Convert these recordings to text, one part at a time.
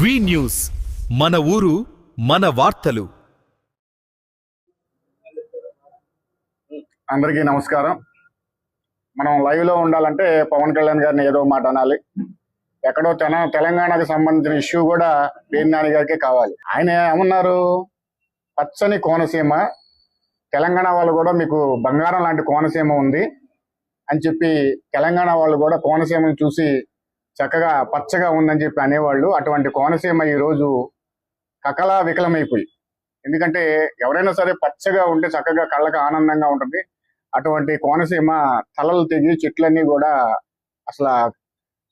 వి news. మన ఊరు మన వార్తలు. అందరికీ నమస్కారం. మనం లైవ్లో ఉండాలంటే పవన్ కళ్యాణ్ గారిని ఏదో మాట అనాలి. ఎక్కడో తెల తెలంగాణకు సంబంధించిన ఇష్యూ కూడా పేరు నాని గారికి కావాలి. ఆయన ఏమన్నారు? పచ్చని కోనసీమ తెలంగాణ వాళ్ళు కూడా మీకు బంగారం లాంటి కోనసీమ ఉంది అని చెప్పి తెలంగాణ వాళ్ళు కూడా కోనసీమను చూసి చక్కగా పచ్చగా ఉందని చెప్పి అనేవాళ్ళు. అటువంటి కోనసీమ ఈ రోజు కకలా వికలమైపోయి. ఎందుకంటే ఎవరైనా సరే పచ్చగా ఉంటే చక్కగా కళ్ళకు ఆనందంగా ఉంటుంది. అటువంటి కోనసీమ తలలు తెగి చెట్లన్నీ కూడా అసలు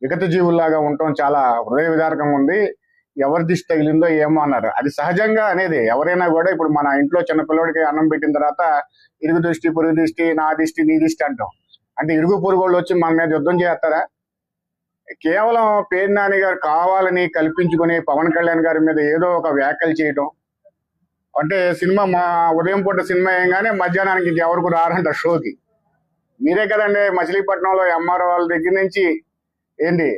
విగత జీవుల్లాగా ఉండటం చాలా హృదయ విదారకంగా ఉంది. ఎవరి దిష్టి తగిలిందో ఏమో అన్నారు. అది సహజంగా అనేది. ఎవరైనా కూడా ఇప్పుడు మన ఇంట్లో చిన్న పిల్లడికి అన్నం పెట్టిన తర్వాత ఇరుగు దృష్టి పొరుగు దృష్టి నా దిష్టి నీ దిష్టి అంటాం. అంటే ఇరుగు పొరుగు వాళ్ళు వచ్చి మన మీద యుద్ధం చేస్తారా? కేవలం పేరు నాని గారు కావాలని కల్పించుకుని పవన్ కళ్యాణ్ గారి మీద ఏదో ఒక వ్యాఖ్యలు చేయటం. అంటే సినిమా మా ఉదయం పూట సినిమా ఏంగానే మధ్యాహ్నానికి ఎవరికి రారంట షోకి. మీరే కదండి మచిలీపట్నంలో ఎంఆర్ఓ వాళ్ళ దగ్గర నుంచి ఏంటి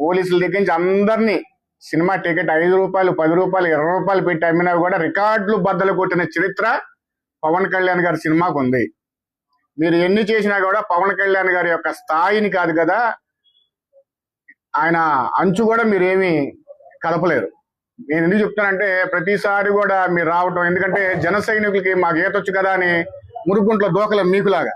పోలీసుల దగ్గర నుంచి అందరినీ సినిమా టికెట్ ఐదు రూపాయలు పది రూపాయలు ఇరవై రూపాయలు పెట్టి అమ్మినా కూడా రికార్డులు బద్దలు కొట్టిన చరిత్ర పవన్ కళ్యాణ్ గారి సినిమాకు ఉంది. మీరు ఎన్ని చేసినా కూడా పవన్ కళ్యాణ్ గారి యొక్క స్థాయిని కాదు కదా ఆయన అంచు కూడా మీరేమి కలపలేరు. నేను ఎందుకు చెప్తానంటే ప్రతిసారి కూడా మీరు రావటం ఎందుకంటే జన సైనికులకి మాకు ఈతొచ్చు కదా అని మురుగుంట్లో దోకలం మీకులాగా.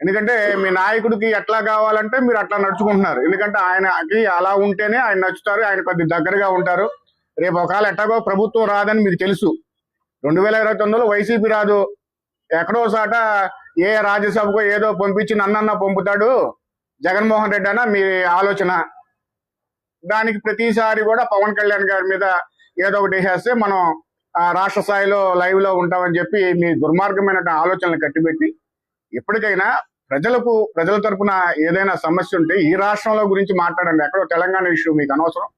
ఎందుకంటే మీ నాయకుడికి ఎట్లా కావాలంటే మీరు అట్లా నడుచుకుంటున్నారు. ఎందుకంటే ఆయనకి అలా ఉంటేనే ఆయన నచ్చుతారు ఆయన కొద్ది దగ్గరగా ఉంటారు. రేపు ఒకవేళ ఎట్టాగో ప్రభుత్వం రాదని మీకు తెలుసు. రెండు వేల ఇరవై తొమ్మిదిలో వైసీపీ రాదు. ఎక్కడో సాట ఏ రాజ్యసభకో ఏదో పంపించి నన్నన్న పంపుతాడు. జగన్మోహన్ రెడ్డి అన్న మీ ఆలోచన. దానికి ప్రతిసారి కూడా పవన్ కళ్యాణ్ గారి మీద ఏదో ఒకటి వేసేస్తే మనం ఆ, రాష్ట్ర స్థాయిలో లైవ్లో ఉంటామని చెప్పి మీ దుర్మార్గమైన ఆలోచనలు కట్టిపెట్టి ఎప్పటికైనా ప్రజలకు ప్రజల తరపున ఏదైనా సమస్య ఉంటే ఈ రాష్ట్రంలో గురించి మాట్లాడండి. ఎక్కడో తెలంగాణ ఇష్యూ మీకు అనవసరం.